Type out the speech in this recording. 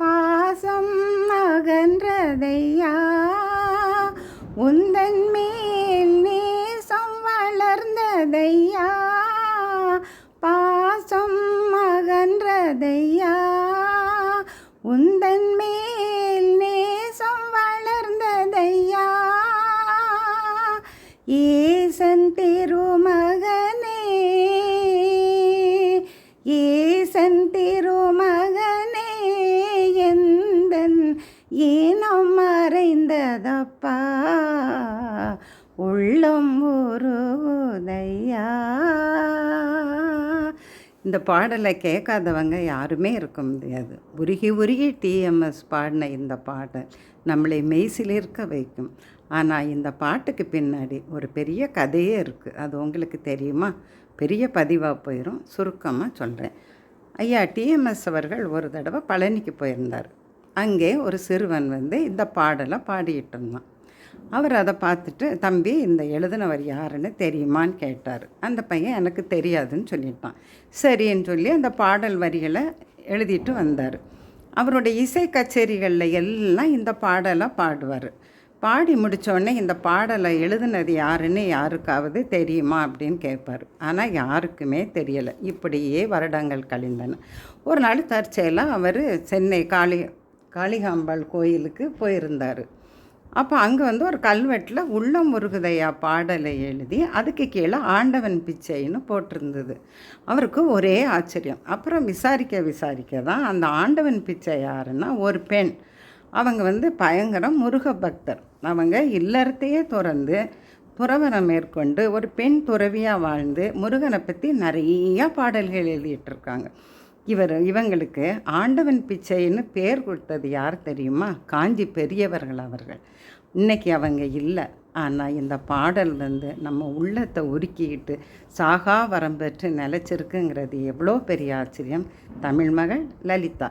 பாசம் அகன்றதையா? உந்தன் மேல் நேசம் வளர்ந்ததையா? பாசம் அகன்றதையா? உந்தன் மேல் நேசம் வளர்ந்ததையா? ஏசன் திருமகனே எந்தன் மறைந்ததப்பா? உள்ளம் உருதையா இந்த பாடலை கேட்காதவங்க யாருமே இருக்க முடியாது. உருகி உருகி டிஎம்எஸ் பாடின இந்த பாடல் நம்மளை மெய்சிலிருக்க வைக்கும். ஆனால் இந்த பாட்டுக்கு பின்னாடி ஒரு பெரிய கதையே இருக்குது அது உங்களுக்கு தெரியுமா? பெரிய பதிவாக போயிடும் சுருக்கமாக சொல்கிறேன் ஐயா டிஎம்எஸ் அவர்கள் ஒரு தடவை பழனிக்கு போயிருந்தார். அங்கே ஒரு சிறுவன் வந்து இந்த பாடலை பாடிட்டு இருந்தான் அவர் அதை பார்த்துட்டு தம்பி இந்த எழுதினவர் யாருன்னு தெரியுமான்னு கேட்டார். அந்த பையன் எனக்கு தெரியாதுன்னு சொல்லிட்டான். சரின்னு சொல்லி அந்த பாடல் வரிகளை எழுதிட்டு வந்தார். அவருடைய இசை கச்சேரிகளில் எல்லாம் இந்த பாடலை பாடுவார். பாடி முடித்தோடனே இந்த பாடலை எழுதுனது யாருன்னு யாருக்காவது தெரியுமா அப்படின்னு கேட்பார். ஆனால் யாருக்குமே தெரியலை. இப்படியே வருடங்கள் கழிந்தன. ஒரு நாள் தற்செயலாக அவர் சென்னை காளி காளிகாம்பாள் கோயிலுக்கு போயிருந்தார். அப்போ அங்கே வந்து ஒரு கல்வெட்டில் உள்ள முருகுதையா பாடலை எழுதி அதுக்கு கீழே ஆண்டவன் பிச்சைன்னு போட்டிருந்தது. அவருக்கு ஒரே ஆச்சரியம். அப்புறம் விசாரிக்க விசாரிக்க தான் அந்த ஆண்டவன் பிச்சை யாருன்னா ஒரு பெண். அவங்க வந்து பயங்கர முருக பக்தர். அவங்க இல்லறத்தையே திறந்து துறவரம் மேற்கொண்டு ஒரு பெண் துறவியாக வாழ்ந்து முருகனை பற்றி நிறையா பாடல்கள் எழுதிட்டு இருக்காங்க. இவர் இவங்களுக்கு ஆண்டவன் பிச்சைன்னு பேர் கொடுத்தது யார் தெரியுமா? காஞ்சி பெரியவர்கள் அவர்கள். இன்னைக்கு அவங்க இல்லை. ஆனால் இந்த பாடல் வந்து நம்ம உள்ளத்தை உருக்கிக்கிட்டு சாகா வரம்பெற்று நிலச்சிருக்குங்கிறது எவ்வளோ பெரிய ஆச்சரியம். தமிழ் மகள் லலிதா.